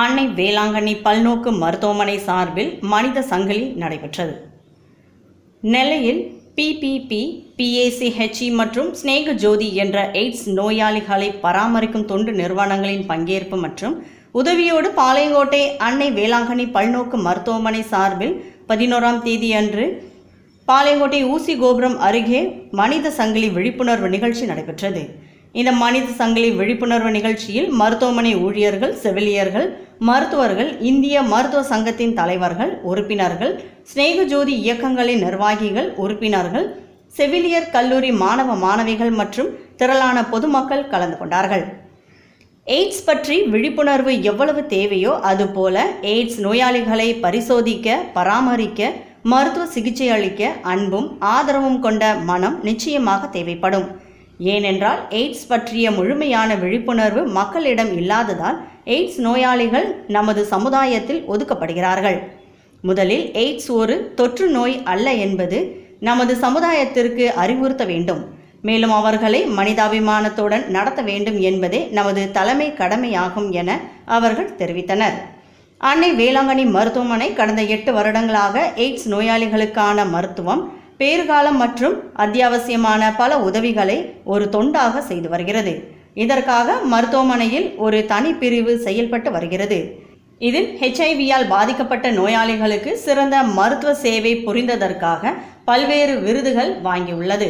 அன்னை வேளாங்கண்ணி பல்நோக்கு மருத்துவமனை சார்பில் மனித சங்கிலி நடைபெற்றது. நெல்லையில் பிபிபி பிஏசிஹெச்இ மற்றும் ஸ்னேக ஜோதி என்ற எய்ட்ஸ் நோயாளிகளை பராமரிக்கும் தொண்டு நிறுவனங்களின் பங்கேற்பு மற்றும் உதவியோடு பாளையங்கோட்டை அன்னை வேளாங்கண்ணி பல்நோக்கு மருத்துவமனை சார்பில் பதினோராம் தேதி அன்று பாளையங்கோட்டை ஊசி கோபுரம் அருகே மனித சங்கிலி விழிப்புணர்வு நிகழ்ச்சி நடைபெற்றது. இந்த மனித சங்கிலி விழிப்புணர்வு நிகழ்ச்சியில் மருத்துவமனை ஊழியர்கள் செவிலியர்கள் மருத்துவர்கள் இந்திய மருத்துவ சங்கத்தின் தலைவர்கள் உறுப்பினர்கள் ஸ்நேகஜோதி இயக்கங்களின் நிர்வாகிகள் உறுப்பினர்கள் செவிலியர் கல்லூரி மாணவ மாணவிகள் மற்றும் திரளான பொதுமக்கள் கலந்து கொண்டார்கள். எய்ட்ஸ் பற்றி விழிப்புணர்வு எவ்வளவு தேவையோ அதுபோல எய்ட்ஸ் நோயாளிகளை பரிசோதிக்க பராமரிக்க மருத்துவ சிகிச்சை அளிக்க அன்பும் ஆதரவும் கொண்ட மனம் நிச்சயமாக தேவைப்படும். ஏனென்றால் எய்ட்ஸ் பற்றிய முழுமையான விழிப்புணர்வு மக்களிடம் இல்லாததால் எய்ட்ஸ் நோயாளிகள் நமது சமுதாயத்தில் ஒதுக்கப்படுகிறார்கள். முதலில் எய்ட்ஸ் ஒரு தொற்று நோய் அல்ல என்பது நமது சமுதாயத்திற்கு அறிவுறுத்த வேண்டும். மேலும் அவர்களை மனிதாபிமானத்துடன் நடத்த வேண்டும் என்பதே நமது தலைமை கடமையாகும் என அவர்கள் தெரிவித்தனர். அன்னை வேளாங்கண்ணி மருத்துவமனை கடந்த எட்டு வருடங்களாக எய்ட்ஸ் நோயாளிகளுக்கான மருத்துவம் பேறுகாலம் மற்றும் அத்தியாவசியமான பல உதவிகளை ஒரு தொண்டாக செய்து வருகிறது. இதற்காக மருத்துவமனையில் ஒரு தனிப்பிரிவு செயல்பட்டு வருகிறது. இதில் ஹெச்ஐவியால் பாதிக்கப்பட்ட நோயாளிகளுக்கு சிறந்த மருத்துவ சேவை புரிந்ததற்காக பல்வேறு விருதுகள் வாங்கியுள்ளது.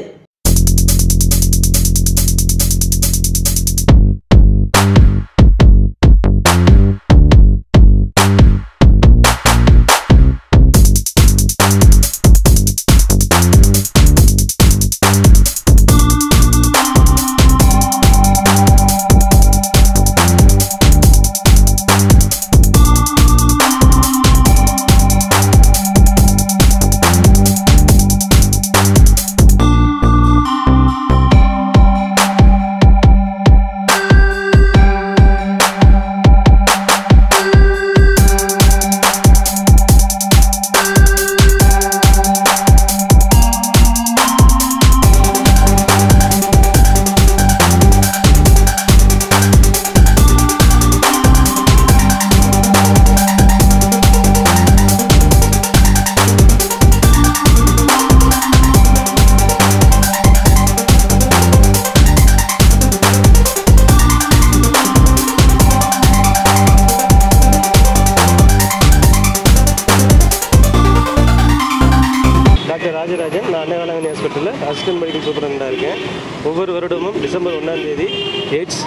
ராஜராஜன் நான் அன்னவேளாங்கண்ணி ஹாஸ்பிட்டலில். அசிஸ்டன்ட் மெடிக்கல் சூப்பரண்டாக இருக்கேன். ஒவ்வொரு வருடமும் டிசம்பர் ஒன்றாம் தேதி எய்ட்ஸ்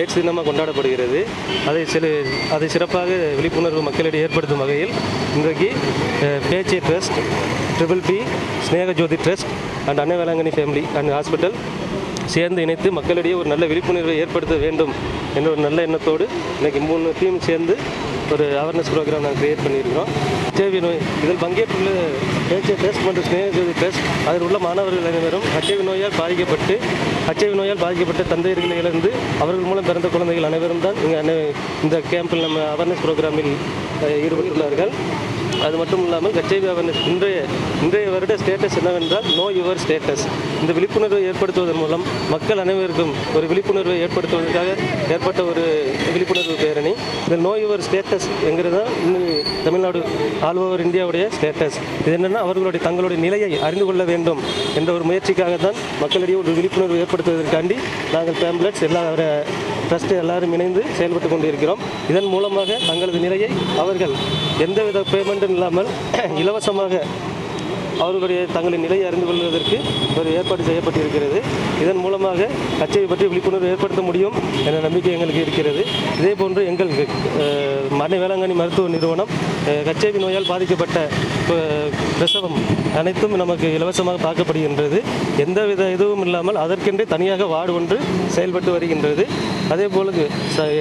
எய்ட்ஸ் தினமாக கொண்டாடப்படுகிறது. அதை சில அதை சிறப்பாக விழிப்புணர்வு மக்களிடையே ஏற்படுத்தும் வகையில் இன்றைக்கு பேச்சே trust triple B Sneha Jyothi trust and Annai Velankanni family and hospital சேர்ந்து இணைத்து மக்களிடையே ஒரு நல்ல விழிப்புணர்வை ஏற்படுத்த வேண்டும் என்ற ஒரு நல்ல எண்ணத்தோடு இன்னைக்கு மூணு டீம் சேர்ந்து ஒரு அவேர்னஸ் ப்ரோக்ராம் நாங்கள் கிரியேட் பண்ணியிருக்கிறோம். ஹெச்ஐவி நோய் இதில் பங்கேற்றுள்ள பேச்சு டெஸ்ட் மற்றும் ஸ்னேகஜோதி டெஸ்ட் அதில் உள்ள மாணவர்கள் அனைவரும் ஹெச்ஐவி நோயால் பாதிக்கப்பட்டு ஹெச்ஐவி நோயால் பாதிக்கப்பட்ட தந்தையர்களை இழந்து அவர்கள் மூலம் பிறந்த குழந்தைகள் அனைவரும் தான் இங்கே இந்த கேம்பில் நம்ம அவேர்னஸ் ப்ரோக்ராமில் ஈடுபட்டுள்ளார்கள். அது மட்டும் இல்லாமல் ஹெச்ஐவி அவேர்னஸ் இன்றைய இன்றைய வருட ஸ்டேட்டஸ் என்னவென்றால் நோ யுவர் ஸ்டேட்டஸ் இந்த விழிப்புணர்வை ஏற்படுத்துவதன் மூலம் மக்கள் அனைவருக்கும் ஒரு விழிப்புணர்வை ஏற்படுத்துவதற்காக ஏற்பட்ட ஒரு விழிப்புணர்வு பேரணி. இந்த நோ யுவர் ஸ்டேட்டஸ் என்கிறது தான் இன்னும் தமிழ்நாடு ஆல் ஓவர் இந்தியாவுடைய ஸ்டேட்டஸ் இது என்னென்னா அவர்களுடைய தங்களுடைய நிலையை அறிந்து கொள்ள வேண்டும் என்ற ஒரு முயற்சிக்காக தான் மக்களிடையே ஒரு விழிப்புணர்வு ஏற்படுத்துவதற்காண்டி நாங்கள் பேம்ப்ளெட்ஸ் எல்லா ட்ரஸ்ட் எல்லாரும் இணைந்து செயல்பட்டு கொண்டிருக்கிறோம். இதன் மூலமாக தங்களது நிலையை அவர்கள் எந்தவித பேமெண்ட்டும் இல்லாமல் இலவசமாக அவர்களுடைய தங்களின் நிலையை அறிந்து கொள்வதற்கு ஒரு ஏற்பாடு செய்யப்பட்டிருக்கிறது. இதன் மூலமாக கச்சையை பற்றி விழிப்புணர்வு ஏற்படுத்த முடியும் என்ற நம்பிக்கை எங்களுக்கு இருக்கிறது. இதே போன்று எங்கள் மண்ணை வேளாங்கண்ணி மருத்துவ நிறுவனம் அஹ், கச்சேவி நோயால் பாதிக்கப்பட்ட பிரசவம் அனைத்தும் நமக்கு இலவசமாக பார்க்கப்படுகின்றது எந்தவித இதுவும் இல்லாமல் அதற்கென்றே தனியாக வார்டு ஒன்று செயல்பட்டு வருகின்றது. அதே போல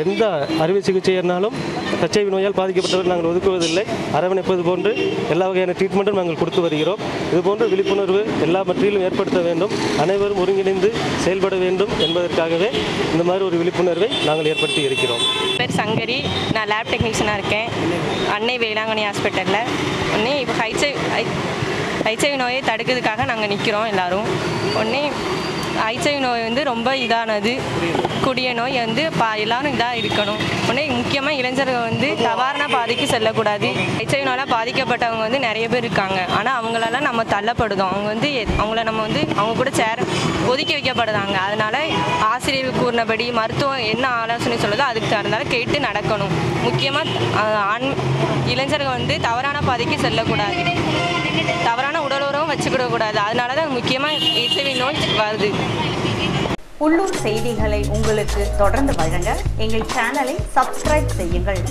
எந்த அறுவை சிகிச்சை என்னாலும் கச்சேவி நோயால் பாதிக்கப்பட்டவர் நாங்கள் ஒதுக்குவதில்லை. அரவணைப்பது போன்று எல்லா வகையான ட்ரீட்மெண்ட்டும் நாங்கள் கொடுத்து வருகிறோம். இதுபோன்ற விழிப்புணர்வு எல்லா பற்றியிலும் ஏற்படுத்த வேண்டும். அனைவரும் ஒருங்கிணைந்து செயல்பட வேண்டும் என்பதற்காகவே இந்த மாதிரி ஒரு விழிப்புணர்வை நாங்கள் ஏற்படுத்தி இருக்கிறோம். பேர் சங்கரி. நான் லேப் டெக்னீஷியனாக இருக்கேன். அன்னை வேளாங்கண்ணி ஹாஸ்பிட்டலில் ஒன்று இப்போ ஹைச்ஐ ஹைச்ஐவி நோயை தடுக்கிறதுக்காக நாங்கள் நிற்கிறோம் எல்லாரும். ஒன்று ஐச்சை நோய் வந்து ரொம்ப இதானது. கொடிய நோய் வந்து பா எல்லாரும் இதாக இருக்கணும். உடனே முக்கியமாக இளைஞர்கள் வந்து தவறான பாதைக்கு செல்லக்கூடாது. ஐச்சவி நோயால் பாதிக்கப்பட்டவங்க வந்து நிறைய பேர் இருக்காங்க. ஆனால் அவங்களெல்லாம் நம்ம தள்ளப்படுதோம் அவங்க வந்து அவங்கள நம்ம வந்து அவங்க கூட சேர ஒதுக்கி வைக்கப்படுதாங்க அதனால ஆசிரியர் கூறினபடி மருத்துவம் என்ன ஆலோசனை சொல்லுதோ அதுக்கு தகுந்தால கேட்டு நடக்கணும். முக்கியமாக ஆண் இளைஞர்கள் வந்து தவறான பாதைக்கு செல்லக்கூடாது. தவறான உடல் உறவும் வச்சுக்கிட கூடாது அதனால தான் முக்கியமாக இசைவி நோய் வருது. உள்ளூர் செய்திகளை உங்களுக்கு தொடர்ந்து வழங்க எங்கள் சேனலை சப்ஸ்கிரைப் செய்யுங்கள்.